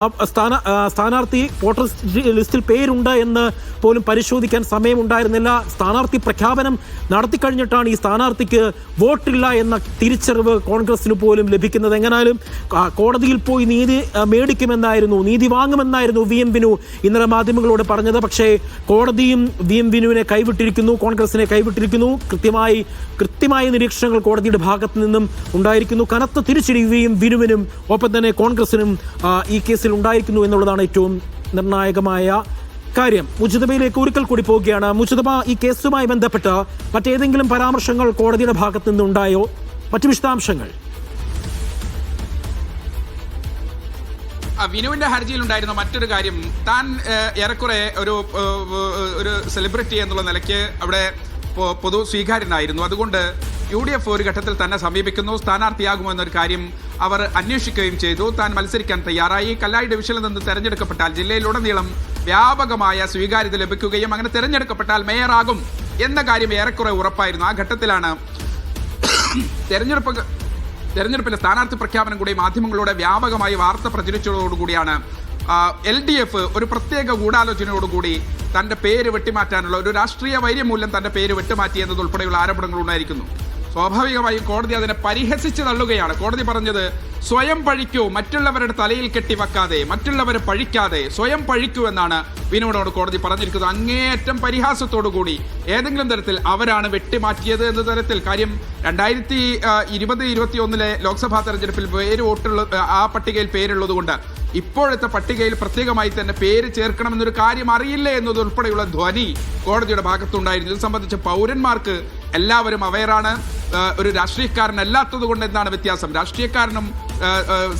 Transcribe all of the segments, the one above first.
സ്ഥാന സ്ഥാനാർത്ഥി വോട്ടർ ലിസ്റ്റിൽ പേരുണ്ട് എന്ന് പോലും പരിശോധിക്കാൻ സമയമുണ്ടായിരുന്നില്ല. സ്ഥാനാർത്ഥി പ്രഖ്യാപനം നടത്തിക്കഴിഞ്ഞിട്ടാണ് ഈ സ്ഥാനാർത്ഥിക്ക് വോട്ടില്ല എന്ന തിരിച്ചറിവ് കോൺഗ്രസിന് പോലും ലഭിക്കുന്നത്. എങ്ങനാലും കോടതിയിൽ പോയി നീതി മേടിക്കുമെന്നായിരുന്നു നീതി വാങ്ങുമെന്നായിരുന്നു വി എം വിനു ഇന്നലെ മാധ്യമങ്ങളോട് പറഞ്ഞത്. പക്ഷേ കോടതിയും വി എം വിനുവിനെ കൈവിട്ടിരിക്കുന്നു കോൺഗ്രസിനെ കൈവിട്ടിരിക്കുന്നു. കൃത്യമായി കൃത്യമായ നിരീക്ഷണങ്ങൾ കോടതിയുടെ ഭാഗത്ത് നിന്നും ഉണ്ടായിരിക്കുന്നു. കനത്ത തിരിച്ചടി വി വിനുവിനും ഒപ്പം തന്നെ കോൺഗ്രസിനും ഈ കേസിൽ ഉണ്ടായിരിക്കുന്നു എന്നുള്ളതാണ് ഏറ്റവും നിർണായകമായ കാര്യം. മുജിതബയിലേക്ക് ഒരിക്കൽ കൂടി പോവുകയാണ്. മുജിതബ ഈ കേസുമായി ബന്ധപ്പെട്ട് മറ്റേതെങ്കിലും പരാമർശങ്ങൾ കോടതിയുടെ ഭാഗത്ത് നിന്നുണ്ടായോ? മറ്റു വിശദാംശങ്ങൾ. വിനുവിന്റെ ഹർജിയിൽ ഉണ്ടായിരുന്ന മറ്റൊരു കാര്യം താൻ ഏറെക്കുറെ ഒരു ഒരു സെലിബ്രിറ്റി എന്നുള്ള നിലയ്ക്ക് അവിടെ പൊതു സ്വീകാര്യനായിരുന്നു. അതുകൊണ്ട് യു ഡി എഫ് ഒരു ഘട്ടത്തിൽ തന്നെ സമീപിക്കുന്നു. സ്ഥാനാർത്ഥിയാകുമോ എന്നൊരു കാര്യം അവർ അന്വേഷിക്കുകയും ചെയ്തു. താൻ മത്സരിക്കാൻ തയ്യാറായി. കല്ലായി ഡിവിഷനിൽ നിന്ന് തെരഞ്ഞെടുക്കപ്പെട്ടാൽ ജില്ലയിലുടനീളം വ്യാപകമായ സ്വീകാര്യത ലഭിക്കുകയും അങ്ങനെ തെരഞ്ഞെടുക്കപ്പെട്ടാൽ മേയറാകും എന്ന കാര്യം ഏറെക്കുറെ ഉറപ്പായിരുന്നു. ആ ഘട്ടത്തിലാണ് തെരഞ്ഞെടുപ്പ് തെരഞ്ഞെടുപ്പിലെ സ്ഥാനാർത്ഥി പ്രഖ്യാപനം കൂടി മാധ്യമങ്ങളിലൂടെ വ്യാപകമായി വാർത്ത പ്രചരിച്ചതോടുകൂടിയാണ് എൽ ഡി എഫ് ഒരു പ്രത്യേക ഗൂഢാലോചനയോടുകൂടി തന്റെ പേര് വെട്ടിമാറ്റാനുള്ള ഒരു രാഷ്ട്രീയ വൈര്യമൂല്യം തന്റെ പേര് വെട്ടിമാറ്റി എന്നതുൾപ്പെടെയുള്ള ആരോപണങ്ങൾ ഉണ്ടായിരിക്കുന്നു സ്വാഭാവികമായും കോടതി അതിനെ പരിഹസിച്ച് തള്ളുകയാണ്. കോടതി പറഞ്ഞത് സ്വയം പഴിക്കൂ മറ്റുള്ളവരുടെ തലയിൽ കെട്ടിവെക്കാതെ മറ്റുള്ളവരെ പഴിക്കാതെ സ്വയം പഴിക്കൂ എന്നാണ് വിനോദോട് കോടതി പറഞ്ഞിരിക്കുന്നത്. അങ്ങേയറ്റം പരിഹാസത്തോടു കൂടി ഏതെങ്കിലും തരത്തിൽ അവരാണ് വെട്ടിമാറ്റിയത് എന്ന തരത്തിൽ. കാര്യം രണ്ടായിരത്തി ഇരുപത് ഇരുപത്തി ഒന്നിലെ ലോക്സഭാ തെരഞ്ഞെടുപ്പിൽ പേര് വോട്ടുള്ള ആ പട്ടികയിൽ പേരുള്ളത് കൊണ്ട് ഇപ്പോഴത്തെ പട്ടികയിൽ പ്രത്യേകമായി തന്നെ പേര് ചേർക്കണമെന്നൊരു കാര്യം അറിയില്ലേ എന്നതുൾപ്പെടെയുള്ള ധ്വനി കോടതിയുടെ ഭാഗത്തുണ്ടായിരുന്നു. ഇത് സംബന്ധിച്ച് പൗരന്മാർക്ക് എല്ലാവരും അവയറാണ്. ഒരു രാഷ്ട്രീയക്കാരനല്ലാത്തത് കൊണ്ട് എന്താണ് വ്യത്യാസം? രാഷ്ട്രീയക്കാരനും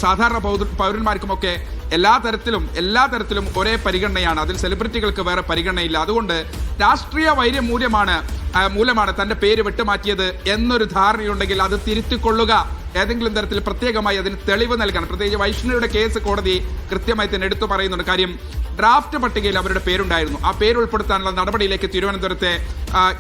സാധാരണ പൗരന്മാർക്കും പൗരന്മാർക്കുമൊക്കെ എല്ലാ തരത്തിലും എല്ലാ തരത്തിലും ഒരേ പരിഗണനയാണ്. അതിൽ സെലിബ്രിറ്റികൾക്ക് വേറെ പരിഗണനയില്ല. അതുകൊണ്ട് രാഷ്ട്രീയ വൈര്യമൂല്യമാണ് മൂല്യമാണ് മൂലമാണ് തന്റെ പേര് വിട്ടുമാറ്റിയത് എന്നൊരു ധാരണയുണ്ടെങ്കിൽ അത് തിരുത്തിക്കൊള്ളുക. ഏതെങ്കിലും തരത്തിൽ പ്രത്യേകമായി അതിന് തെളിവ് നൽകണം. പ്രത്യേകിച്ച് വൈഷ്ണവിയുടെ കേസ് കോടതി കൃത്യമായി തന്നെ എടുത്തു പറയുന്നുണ്ട്. കാര്യം ഡ്രാഫ്റ്റ് പട്ടികയിൽ അവരുടെ പേരുണ്ടായിരുന്നു. ആ പേര് ഉൾപ്പെടുത്താനുള്ള നടപടിയിലേക്ക് തിരുവനന്തപുരത്തെ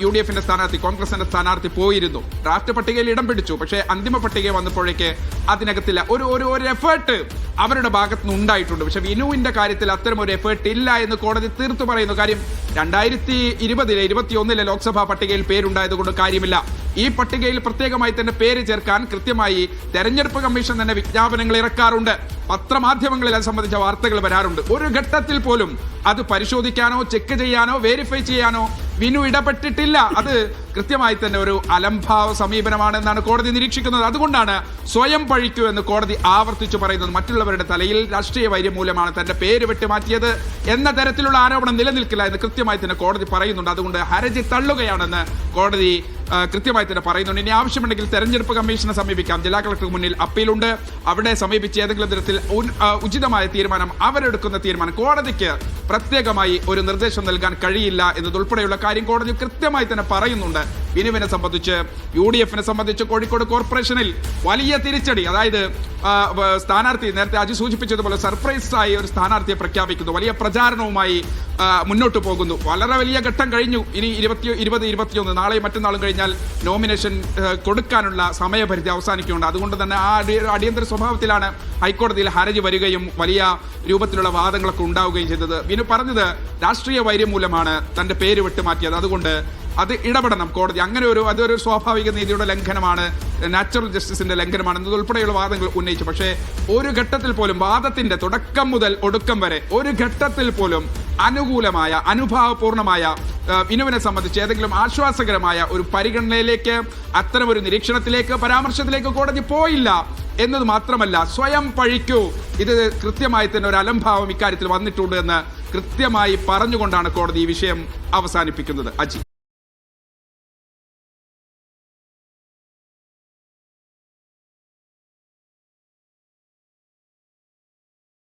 യു ഡി എഫിന്റെ സ്ഥാനാർത്ഥി കോൺഗ്രസിന്റെ സ്ഥാനാർത്ഥി പോയിരുന്നു. ഡ്രാഫ്റ്റ് പട്ടികയിൽ ഇടം പിടിച്ചു. പക്ഷേ അന്തിമ പട്ടിക വന്നപ്പോഴേക്ക് അതിനകത്തില്ല. ഒരു ഒരു ഒരു എഫേർട്ട് അവരുടെ ഭാഗത്ത് നിന്ന് ഉണ്ടായിട്ടുണ്ട്. പക്ഷെ വിനുവിന്റെ കാര്യത്തിൽ അത്തരം ഒരു എഫേർട്ട് ഇല്ല എന്ന് കോടതി തീർത്തു പറയുന്നു. കാര്യം രണ്ടായിരത്തി ഇരുപതിലെ ഇരുപത്തി ഒന്നിലെ ലോക്സഭാ പട്ടികയിൽ പേരുണ്ടായത് കൊണ്ട് കാര്യമില്ല. ഈ പട്ടികയിൽ പ്രത്യേകമായി തന്നെ പേര് ചേർക്കാൻ കൃത്യമായി തെരഞ്ഞെടുപ്പ് കമ്മീഷൻ തന്നെ വിജ്ഞാപനങ്ങൾ ഇറക്കാറുണ്ട്. പത്രമാധ്യമങ്ങളിൽ അത് സംബന്ധിച്ച വാർത്തകൾ വരാറുണ്ട്. ഒരു ഘട്ടത്തിൽ പോലും അത് പരിശോധിക്കാനോ ചെക്ക് ചെയ്യാനോ വെരിഫൈ ചെയ്യാനോ വിനു ഇടപെട്ടിട്ടില്ല. അത് കൃത്യമായി തന്നെ ഒരു അലംഭാവ സമീപനമാണ് എന്നാണ് കോടതി നിരീക്ഷിക്കുന്നത്. അതുകൊണ്ടാണ് സ്വയം പഴിക്കൂ എന്ന് കോടതി ആവർത്തിച്ചു പറയുന്നത്. മറ്റുള്ളവരുടെ തലയിൽ രാഷ്ട്രീയ വൈര്യം മൂലമാണ് തന്റെ പേര് വെട്ടിമാറ്റിയത് എന്ന തരത്തിലുള്ള ആരോപണം നിലനിൽക്കില്ല എന്ന് കൃത്യമായി തന്നെ കോടതി പറയുന്നുണ്ട്. അതുകൊണ്ട് ഹരജി തള്ളുകയാണെന്ന് കോടതി കൃത്യമായി തന്നെ പറയുന്നുണ്ട്. ഇനി ആവശ്യമുണ്ടെങ്കിൽ തെരഞ്ഞെടുപ്പ് കമ്മീഷനെ സമീപിക്കാം. ജില്ലാ കളക്ടർക്ക് മുന്നിൽ അപ്പീലുണ്ട്. അവിടെ സമീപിച്ച് ഏതെങ്കിലും തരത്തിൽ ഉചിതമായ തീരുമാനം അവരെടുക്കുന്ന തീരുമാനം കോടതിക്ക് പ്രത്യേകമായി ഒരു നിർദ്ദേശം നൽകാൻ കഴിയില്ല എന്നതുൾപ്പെടെയുള്ള കാര്യം കോടതി കൃത്യമായി തന്നെ പറയുന്നുണ്ട്. ബിനുവിനെ സംബന്ധിച്ച് യു ഡി എഫിനെ സംബന്ധിച്ച് കോഴിക്കോട് കോർപ്പറേഷനിൽ വലിയ തിരിച്ചടി അതായത് സ്ഥാനാർത്ഥി നേരത്തെ അജി സൂചിപ്പിച്ചതുപോലെ സർപ്രൈസ് ആയി ഒരു സ്ഥാനാർത്ഥിയെ പ്രഖ്യാപിക്കുന്നു. വലിയ പ്രചാരണവുമായി മുന്നോട്ട് പോകുന്നു. വളരെ വലിയ ഘട്ടം കഴിഞ്ഞു. ഇനി ഇരുപത്തി ഇരുപത് ഇരുപത്തിയൊന്ന് നാളെയും മറ്റന്നാളും കഴിഞ്ഞാൽ നോമിനേഷൻ കൊടുക്കാനുള്ള സമയപരിധി അവസാനിക്കുന്നുണ്ട്. അതുകൊണ്ട് തന്നെ ആ അടിയന്തര സ്വഭാവത്തിലാണ് ഹൈക്കോടതിയിൽ ഹർജി വരികയും വലിയ രൂപത്തിലുള്ള വാദങ്ങളൊക്കെ ഉണ്ടാവുകയും ചെയ്തത്. വിനു പറഞ്ഞത് രാഷ്ട്രീയ വൈര്യം മൂലമാണ് തന്റെ പേര് വിട്ടുമാറ്റിയത് അതുകൊണ്ട് അത് ഇടപെടണം കോടതി. അങ്ങനെ ഒരു അതൊരു സ്വാഭാവിക നീതിയുടെ ലംഘനമാണ് നാച്ചുറൽ ജസ്റ്റിസിന്റെ ലംഘനമാണ് എന്നതുൾപ്പെടെയുള്ള വാദങ്ങൾ ഉന്നയിച്ചു. പക്ഷേ ഒരു ഘട്ടത്തിൽ പോലും വാദത്തിന്റെ തുടക്കം മുതൽ ഒടുക്കം വരെ ഒരു ഘട്ടത്തിൽ പോലും അനുകൂലമായ അനുഭാവപൂർണമായ ഇനുവിനെ സംബന്ധിച്ച് ഏതെങ്കിലും ആശ്വാസകരമായ ഒരു പരിഗണനയിലേക്ക് അത്തരം ഒരു നിരീക്ഷണത്തിലേക്ക് പരാമർശത്തിലേക്ക് കോടതി പോയില്ല എന്നത് മാത്രമല്ല സ്വയം പഴിക്കൂ. ഇത് കൃത്യമായി തന്നെ ഒരു അലംഭാവം ഇക്കാര്യത്തിൽ വന്നിട്ടുണ്ട് എന്ന് കൃത്യമായി പറഞ്ഞുകൊണ്ടാണ് കോടതി ഈ വിഷയം അവസാനിപ്പിക്കുന്നത്. അജി.